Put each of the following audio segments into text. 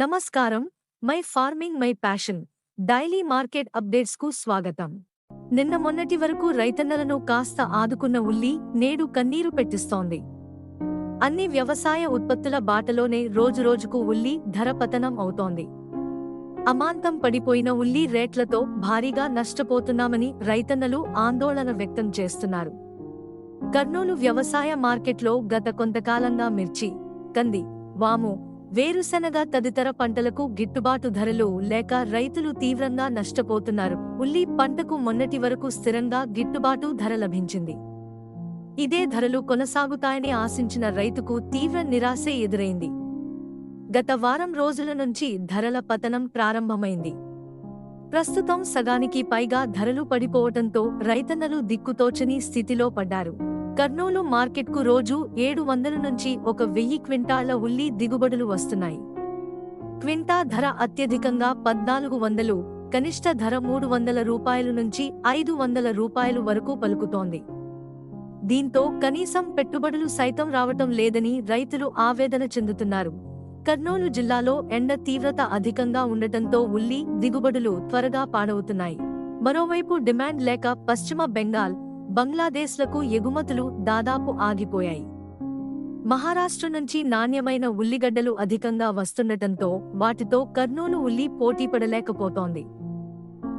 నమస్కారం. My farming my passion. Daily market అప్డేట్స్కు స్వాగతం. నిన్న మొన్నటి వరకు రైతన్నలను కాస్త ఆదుకున్న ఉల్లి నేడు కన్నీరు పెట్టిస్తోంది. అన్ని వ్యవసాయ ఉత్పత్తుల బాటలోనే రోజురోజుకు ఉల్లి ధర పతనం అవుతోంది. అమాంతం పడిపోయిన ఉల్లి రేట్లతో భారీగా నష్టపోతున్నామని రైతన్నలు ఆందోళన వ్యక్తం చేస్తున్నారు. కర్నూలు వ్యవసాయ మార్కెట్లో గత కొంతకాలంగా మిర్చి కంది వాము వేరుశెనగ తదితర పంటలకు గిట్టుబాటు ధరలు లేక రైతులు తీవ్రంగా నష్టపోతున్నారు. ఉల్లి పంటకు మొన్నటి వరకు స్థిరంగా గిట్టుబాటు ధర లభించింది. ఇదే ధరలు కొనసాగుతాయని ఆశించిన రైతుకు తీవ్ర నిరాశే ఎదురైంది. గత వారం రోజుల నుంచి ధరల పతనం ప్రారంభమైంది. ప్రస్తుతం సగానికి పైగా ధరలు పడిపోవటంతో రైతన్నలు దిక్కుతోచని స్థితిలో పడ్డారు. కర్నూలు మార్కెట్కు రోజు ఏడు వందల నుంచి ఒక వెయ్యి క్వింటాల ఉల్లి దిగుబడులు వస్తున్నాయి. క్వింటా ధర అత్యధికంగా పద్నాలుగు వందలు కనిష్ట ధర మూడు వందల రూపాయలు నుంచి ఐదు వందల రూపాయలు వరకు పలుకుతోంది. దీంతో కనీసం పెట్టుబడులు సైతం రావటం లేదని రైతులు ఆవేదన చెందుతున్నారు. కర్నూలు జిల్లాలో ఎండ తీవ్రత అధికంగా ఉండటంతో ఉల్లి దిగుబడులు త్వరగా పాడవుతున్నాయి. మరోవైపు డిమాండ్ లేక పశ్చిమ బెంగాల్ బంగ్లాదేశ్లకు ఎగుమతులు దాదాపు ఆగిపోయాయి. మహారాష్ట్ర నుంచి నాణ్యమైన ఉల్లిగడ్డలు అధికంగా వస్తుండటంతో వాటితో కర్నూలు ఉల్లి పోటీపడలేకపోతోంది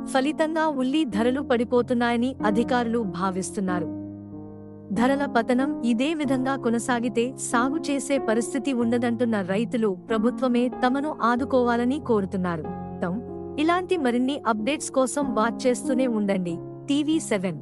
ఫలితంగా ఉల్లి ధరలు పడిపోతున్నాయని అధికారులు భావిస్తున్నారు. ధరల పతనం ఇదే విధంగా కొనసాగితే సాగు చేసే పరిస్థితి ఉండదంటున్న రైతులు ప్రభుత్వమే తమను ఆదుకోవాలని కోరుతున్నారు. ఇలాంటి మరిన్ని అప్డేట్స్ కోసం వాచ్ చేస్తూనే ఉండండి. TV seven.